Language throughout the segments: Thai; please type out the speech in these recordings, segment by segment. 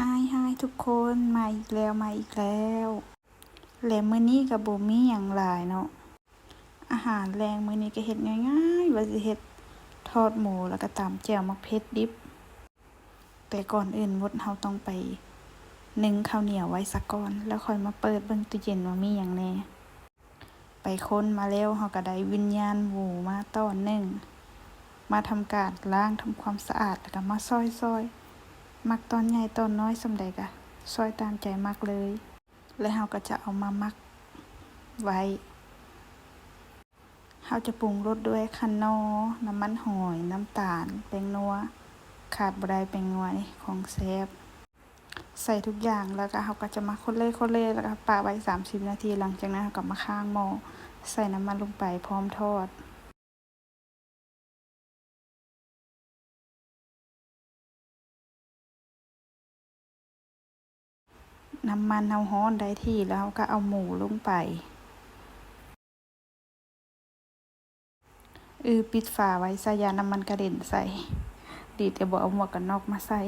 ฮายฮายทุกคนมาอีกแล้วมาอีกแล้วแล้วมื้อนี้ก็บ่มีหยังหลายเนาะอาหารแรงมื้อนี้ก็เฮ็ดง่ายๆว่าสิเฮ็ดทอดหมูแล้วก็ตำแจ่วมักเผ็ดดิบ แต่ก่อนอื่นมดเฮาต้องไปนึ่งข้าวเหนียวไว้สักก่อน แล้วค่อยมาเปิดเบิ่งตู้เย็นว่ามีหยังแน่ไปค้นมาแล้วเฮาก็ได้วิญญาณหมูมาตอนหนึ่งมาทำการล้างทำความสะอาดแล้วก็มาซอยๆ มักตอนใหญ่ตอนน้อยสำใดกะซอยตามใจมักเลย แล้วเราก็จะเอามามักไว้เราจะปรุงรสด้วยคันนอน้ำมันหอย น้ำตาลแป้งนัว ขาดบไดแป้งนัวนี่ของแซ่บใส่ทุกอย่างแล้วก็เราก็จะมาคนเล่คนเล่แล้วก็ปาไว้สามสิบนาที หลังจากนั้นเราก็มาข้างหม้อใส่น้ำมันลงไปพร้อมทอด น้ำมันเอาฮ้อนได้ที่แล้วก็เอาหมูลงไปเออปิดฝาไว้ใส่ยาน้ำมันกระเด็นใส่ ดีแต่บอกเอาหมวกกันนอกมาใส่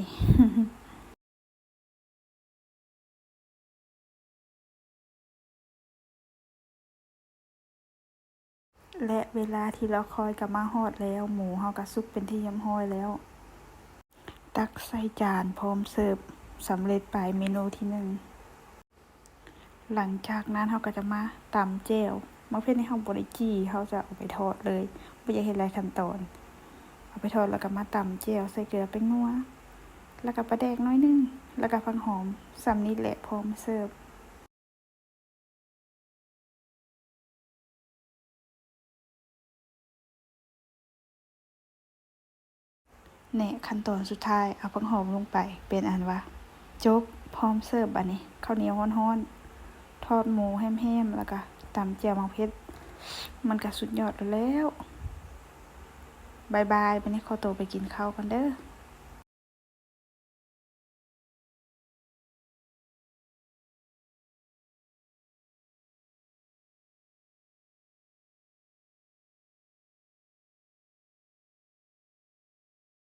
และเวลาที่เราคอยกับมาฮอดแล้ว หมูเฮาก็สุกเป็นที่ยบร้อยแล้ว ตักใส่จานพร้อมเสิร์ฟสำเร็จไปเมนูที่หนึ่ง หลังจากนั้นเราก็จะมาตำเจลมะเขือในห้องบริจีเขาจะเอาไปทอดเลยไม่อยากเห็นหลายขั้นตอน เอาไปทอดแล้วก็มาตำเจลใส่เกลือเป็นนัวแล้วก็ปลาแดกน้อยนึง แล้วก็พังหอมสำนิดแหละพร้อมเสิร์ฟแหน่ขั้นตอนสุดท้ายเอาพังหอมลงไปเป็นอันว่าจบพร้อมเสิร์ฟอันนี้ข้าวเหนียวฮ้อนๆ ทอดหมูแห้มๆแล้วก็ตำเจียวมังเพชรมันก็สุดยอดแล้วบายบายวันนี้ขอตัวไปกินข้าวกันเด้อ